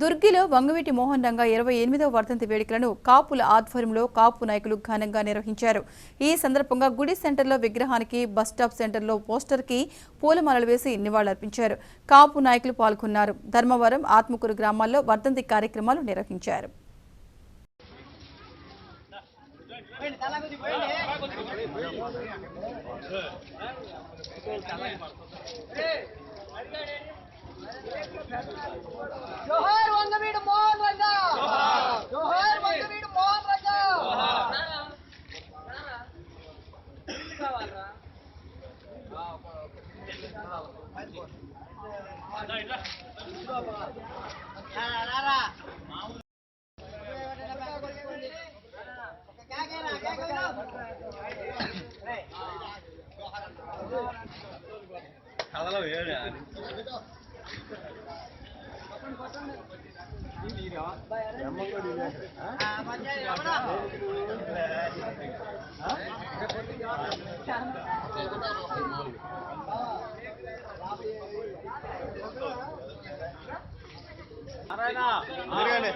దుర్గిలో వంగవీటి మోహన్ రంగ ఇరవై ఎనిమిదవ వర్ధంతి వేడుకలను కాపుల ఆధ్వర్యంలో కాపు నాయకులు ఘనంగా నిర్వహించారు. ఈ సందర్భంగా గుడి సెంటర్లో విగ్రహానికి బస్టాప్ సెంటర్లో పోస్టర్కి పూలమాలలు వేసి నివాళులర్పించారు. కాపు నాయకులు పాల్గొన్నారు. ధర్మవరం ఆత్మకూరు గ్రామాల్లో వర్ధంతి కార్యక్రమాలు నిర్వహించారు. খাওয়া হয়ে যাবে ఎమ్మ కూడా తిరగండి